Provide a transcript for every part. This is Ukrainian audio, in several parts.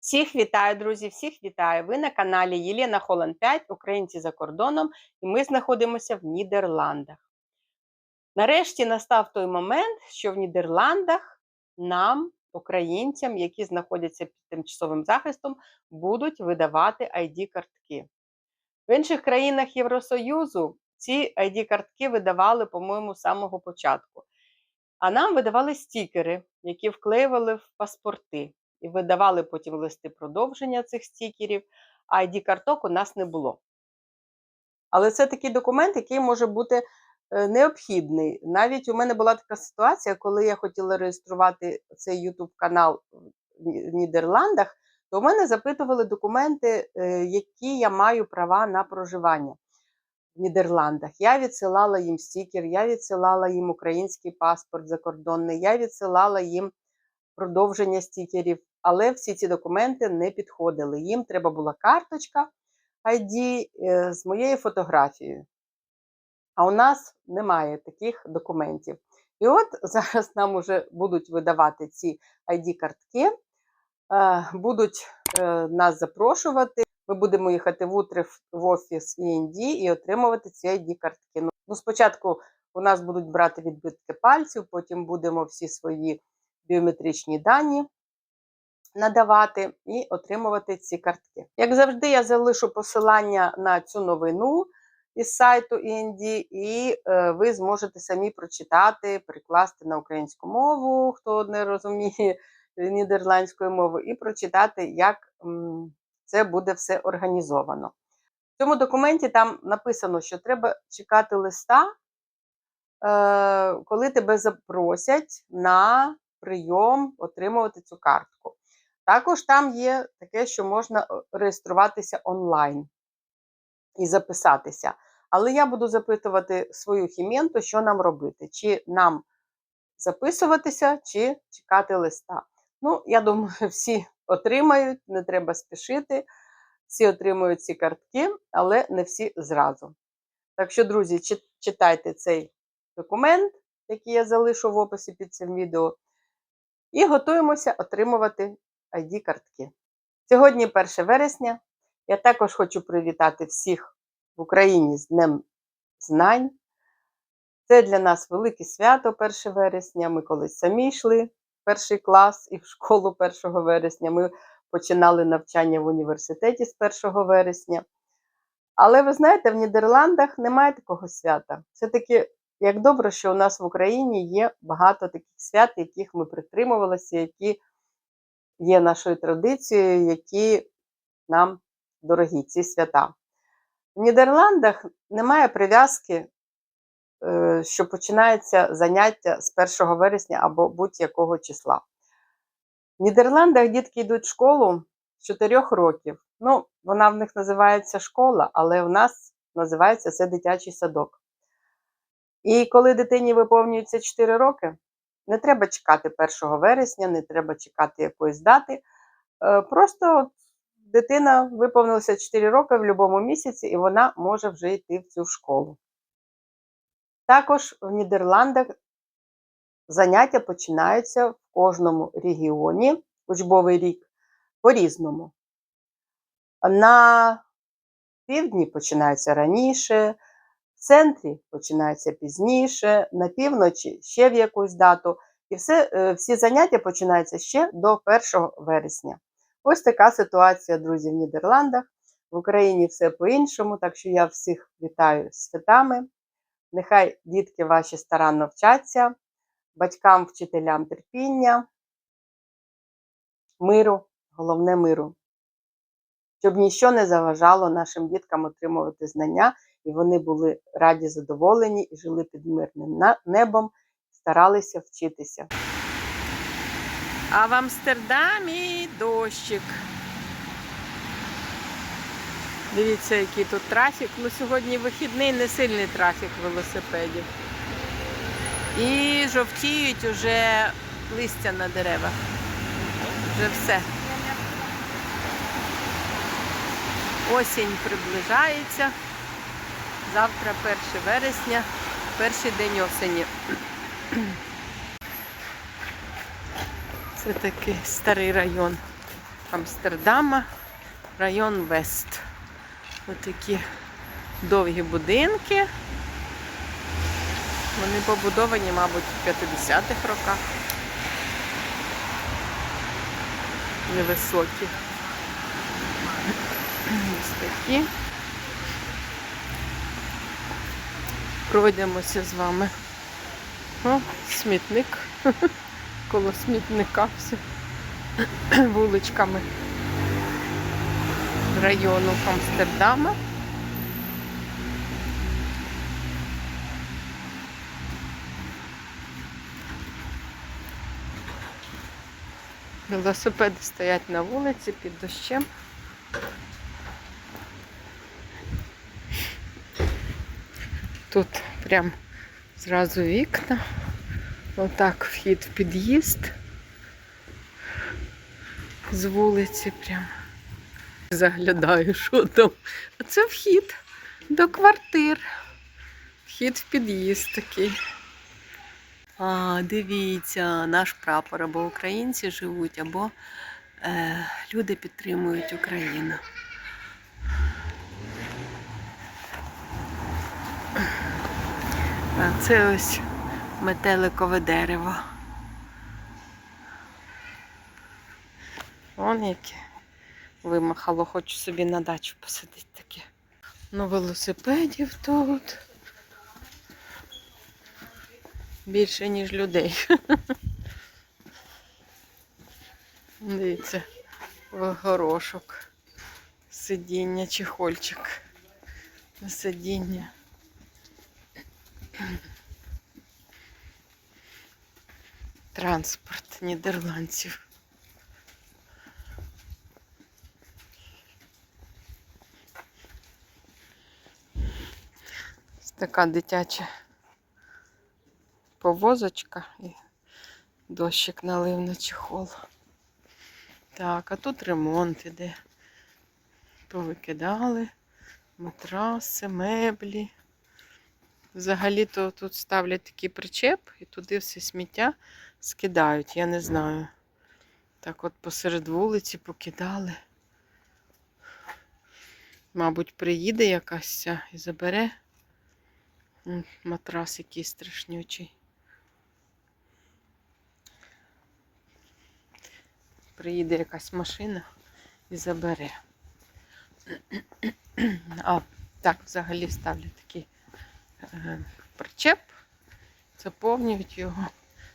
Всіх вітаю, друзі! Всіх вітаю! Ви на каналі Єлена Холланд 5, Українці за кордоном, і ми знаходимося в Нідерландах. Нарешті настав той момент, що в Нідерландах нам, українцям, які знаходяться під тимчасовим захистом, будуть видавати ID-картки. В інших країнах Євросоюзу ці ID-картки видавали, по-моєму, з самого початку. А нам видавали стікери, які вклеювали в паспорти і видавали потім листи продовження цих стікерів, а ID-карток у нас не було. Але це такий документ, який може бути е, необхідний. Навіть у мене була така ситуація, коли я хотіла реєструвати цей YouTube канал в Нідерландах, то у мене запитували документи, е, які я маю права на проживання в Нідерландах. Я відсилала їм стікер, я відсилала їм український паспорт закордонний, я відсилала їм продовження стікерів, але всі ці документи не підходили. Їм треба була карточка ID е, з моєю фотографією. А у нас немає таких документів. І от зараз нам вже будуть видавати ці ID-картки, е, будуть е, нас запрошувати. Ми будемо їхати в Утрев в офіс ІНД і отримувати ці ID-картки. Ну, спочатку у нас будуть брати відбитки пальців, потім будемо всі свої біометричні дані надавати і отримувати ці картки. Як завжди, я залишу посилання на цю новину із сайту ІНД, і е, ви зможете самі прочитати, перекласти на українську мову, хто не розуміє нідерландської мови, і прочитати, як це буде все організовано. В цьому документі там написано, що треба чекати листа, е, коли тебе запросять на прийом отримувати цю картку. Також там є таке, що можна е, реєструватися онлайн і записатися. Але я буду запитувати свою хіменту, що нам робити, чи нам записуватися, чи чекати листа. Ну, я думаю, всі отримають, не треба спішити. Всі отримують ці картки, але не всі зразу. Так що, друзі, читайте цей документ, який я залишу в описі під цим відео, і готуємося отримувати ID-картки. Сьогодні 1 вересня. Я також хочу привітати всіх в Україні з Днем Знань. Це для нас велике свято 1 вересня. Ми колись самі йшли в перший клас і в школу 1 вересня. Ми починали навчання в університеті з 1 вересня. Але ви знаєте, в Нідерландах немає такого свята. Все-таки, як добре, що у нас в Україні є багато таких свят, яких ми притримувалися, які є нашою традицією, які нам дорогі, ці свята. В Нідерландах немає прив'язки, е, що починається заняття з 1 вересня або будь-якого числа. В Нідерландах дітки йдуть в школу з 4 років. Ну, вона в них називається школа, але в нас називається це дитячий садок. І коли дитині виповнюється 4 роки, не треба чекати 1 вересня, не треба чекати якоїсь дати. Е, просто дитина виповнилася 4 роки в будь-якому місяці, і вона може вже йти в цю школу. Також в Нідерландах заняття починаються в кожному регіоні учбовий рік по-різному. На півдні починаються раніше, в центрі починається пізніше, на півночі ще в якусь дату. І все, е, всі заняття починаються ще до 1 вересня. Ось така ситуація, друзі, в Нідерландах. В Україні все по-іншому, так що я всіх вітаю святами. Нехай дітки ваші старанно вчаться, батькам, вчителям терпіння, миру, головне миру, щоб ніщо не заважало нашим діткам отримувати знання і вони були раді задоволені і жили під мирним небом, старалися вчитися. А в Амстердамі дощик. Дивіться, який тут трафік. Ну, Сьогодні вихідний, не сильний трафік велосипедів. І жовтіють уже листя на деревах. Вже все. Осінь приближається. Завтра 1 вересня, перший день осені. Це такий старий район. Амстердама, район Вест. Ось такі довгі будинки. Вони побудовані, мабуть, в 50-х роках. Невисокі. Ось такі. Пройдемося з вами. О, смітник. Коло смітника все. Вуличками району Амстердама. Велосипеди стоять на вулиці під дощем. Тут прям зразу вікна. Отак вхід в під'їзд. З вулиці прям. Заглядаю, що там. А це вхід до квартир. Вхід в під'їзд такий. А, дивіться, наш прапор або українці живуть, або е, люди підтримують Україну. А це ось метеликове дерево. Вон яке вимахало, хочу собі на дачу посадити таке. Ну, велосипедів тут. Більше, ніж людей. Дивіться, горошок. Сидіння, чехольчик. На сидіння. Транспорт нідерландців. Ось така дитяча повозочка і дощик налив на чехол. Так, а тут ремонт іде. Повикидали матраси, меблі. Взагалі-то тут ставлять такий причеп і туди все сміття скидають, я не знаю. Так от посеред вулиці покидали. Мабуть, приїде якась і забере матрас який страшнючий. Приїде якась машина і забере. А, так, взагалі ставлять такий причеп, заповнюють його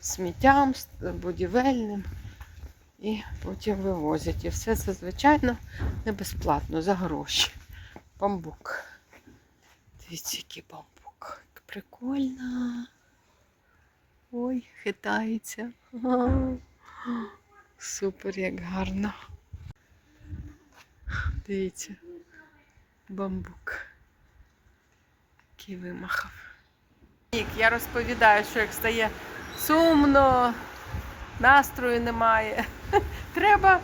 сміттям, будівельним і потім вивозять. І все це, звичайно, не безплатно, за гроші. Бамбук. Дивіться, який бамбук. Як прикольно. Ой, хитається. Супер, як гарно. Дивіться, бамбук. Який вимахав. Я розповідаю, що як стає сумно, настрою немає. Треба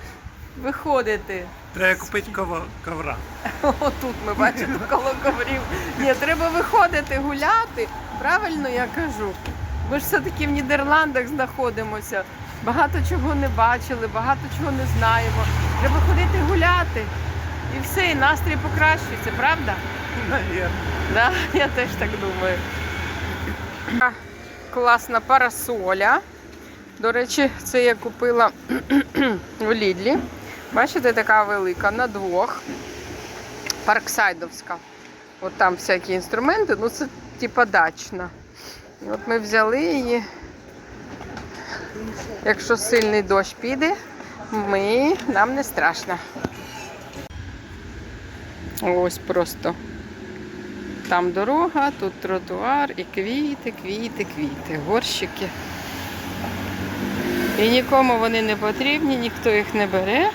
виходити. Треба купити ковра. Отут ми бачимо коло коврів. Ні, треба виходити, гуляти. Правильно я кажу. Ми ж все-таки в Нідерландах знаходимося. Багато чого не бачили, багато чого не знаємо. Треба ходити гуляти. І все, і настрій покращується, правда? Навірно. Да, я теж так думаю. Класна парасоля. До речі, це я купила в Лідлі. Бачите, така велика на двох. Парксайдовська. От там всякі інструменти, ну це типа дачна. От ми взяли її. Якщо сильний дощ піде, ми, нам не страшно. Ось просто. Там дорога, тут тротуар і квіти, квіти, квіти, горщики. І нікому вони не потрібні, ніхто їх не бере.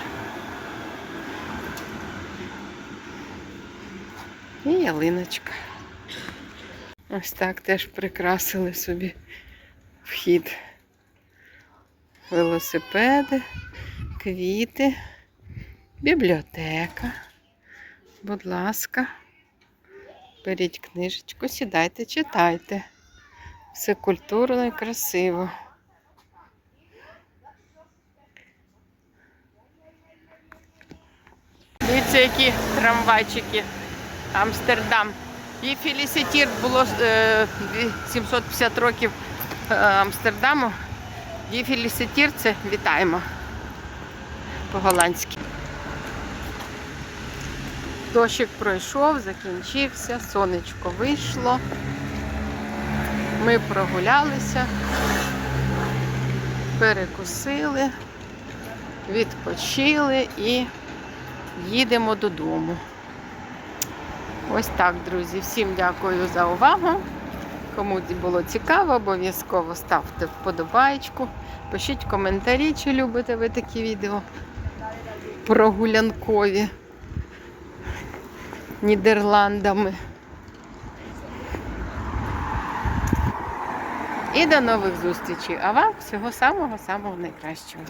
І ялиночка. Ось так теж прикрасили собі вхід. Велосипеди, квіти, бібліотека. Будь ласка. Беріть книжечку, сідайте, читайте. Все культурно і красиво. Дивіться, які трамвайчики. Амстердам. І Фелісітір було е, 750 років е, Амстердаму. І Фелісітір це вітаємо по-голландськи. Дощик пройшов, закінчився, сонечко вийшло. Ми прогулялися, перекусили, відпочили і їдемо додому. Ось так, друзі. Всім дякую за увагу. Кому було цікаво, обов'язково ставте вподобайку. Пишіть коментарі, чи любите ви такі відео прогулянкові Нідерландами. І до нових зустрічей. А вам всього самого-самого найкращого.